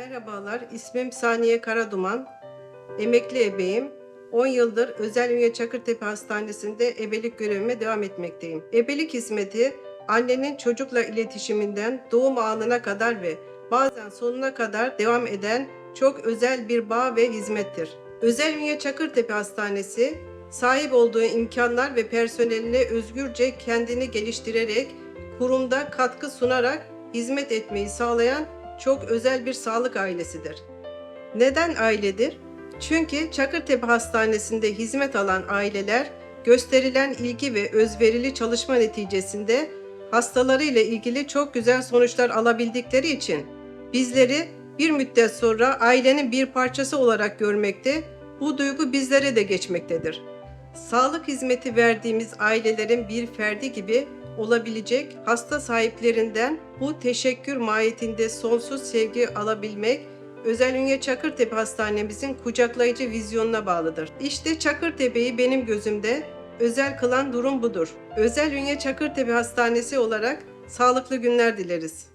Merhabalar, ismim Saniye Karaduman. Emekli ebeyim. 10 yıldır Özel Ünye Çakırtepe Hastanesi'nde ebelik görevime devam etmekteyim. Ebelik hizmeti annenin çocukla iletişiminden doğum anına kadar ve bazen sonuna kadar devam eden çok özel bir bağ ve hizmettir. Özel Ünye Çakırtepe Hastanesi sahip olduğu imkanlar ve personeline özgürce kendini geliştirerek kurumda katkı sunarak hizmet etmeyi sağlayan çok özel bir sağlık ailesidir. Neden ailedir? Çünkü Çakırtepe Hastanesi'nde hizmet alan aileler gösterilen ilgi ve özverili çalışma neticesinde hastalarıyla ilgili çok güzel sonuçlar alabildikleri için bizleri bir müddet sonra ailenin bir parçası olarak görmekte, bu duygu bizlere de geçmektedir. Sağlık hizmeti verdiğimiz ailelerin bir ferdi gibi olabilecek hasta sahiplerinden bu teşekkür mahiyetinde sonsuz sevgi alabilmek Özel Ünye Çakırtepe Hastanemizin kucaklayıcı vizyonuna bağlıdır. İşte Çakırtepe'yi benim gözümde özel kılan durum budur. Özel Ünye Çakırtepe Hastanesi olarak sağlıklı günler dileriz.